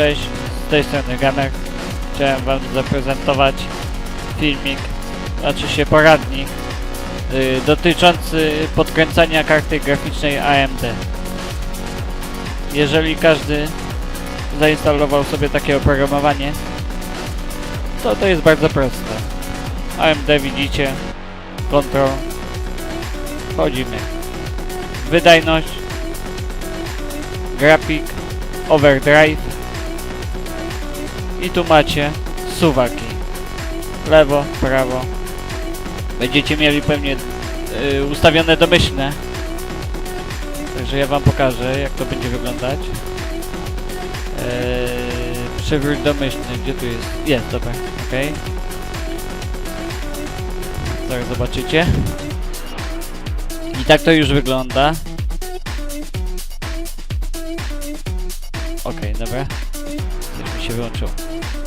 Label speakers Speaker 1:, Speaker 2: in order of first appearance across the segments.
Speaker 1: Cześć, z tej strony Gamer. Chciałem Wam zaprezentować filmik, znaczy się poradnik y, dotyczący podkręcania karty graficznej AMD. Jeżeli każdy zainstalował sobie takie oprogramowanie, to to jest bardzo proste. AMD widzicie, Control, wchodzimy. Wydajność, grafik, overdrive i tu macie suwaki. Lewo, prawo. Będziecie mieli pewnie y, ustawione domyślne. Także ja wam pokażę jak to będzie wyglądać. Eee, przywróć domyślny, gdzie tu jest? jest, dobra, okej. Zaraz zobaczycie. I tak to już wygląda. Okej, dobra. Się wyłączyło.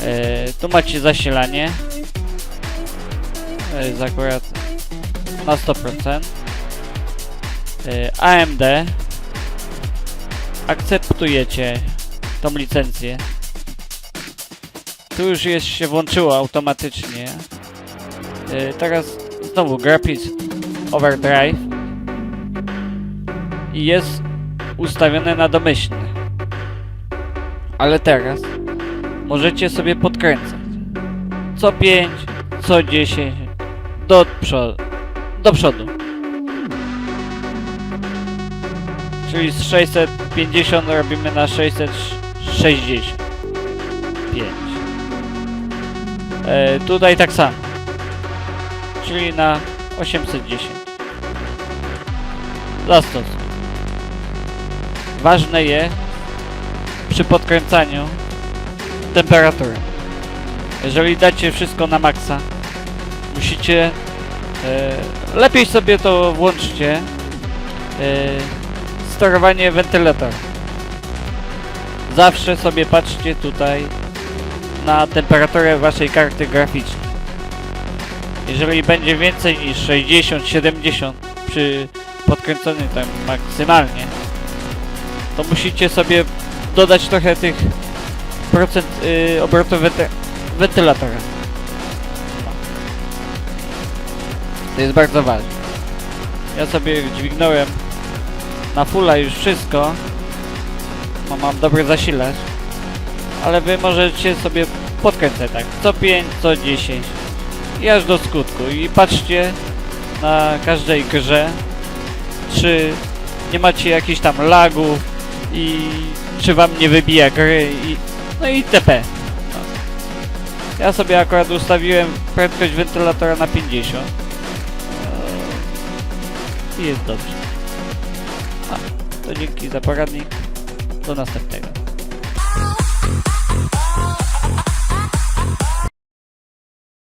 Speaker 1: E, tu macie zasilanie. E, jest akurat na 100%. E, AMD. Akceptujecie tą licencję. Tu już jest się włączyło automatycznie. E, teraz znowu Graphics Overdrive. I jest ustawione na domyślny. Ale teraz możecie sobie podkręcać. Co 5, co 10 do przodu. Do przodu. Czyli z 650 robimy na 665. E, tutaj tak samo. Czyli na 810. Zastosuj. Ważne jest, przy podkręcaniu temperatury. Jeżeli dacie wszystko na maksa, musicie e, lepiej sobie to włączcie e, sterowanie wentylatora. Zawsze sobie patrzcie tutaj na temperaturę waszej karty graficznej. Jeżeli będzie więcej niż 60-70 przy podkręconym tam maksymalnie, to musicie sobie dodać trochę tych procent y, obrotu wenty wentylatora. To jest bardzo ważne. Ja sobie dźwignąłem na fulla już wszystko. No, mam dobry zasilacz. Ale wy możecie sobie podkręcać tak. Co 5, co 10. I aż do skutku. I patrzcie na każdej grze, czy nie macie jakichś tam lagów i czy wam nie wybija gry i no i TP. Ja sobie akurat ustawiłem prędkość wentylatora na 50 Eee, i jest dobrze. A, to dzięki za poradnik. Do następnego.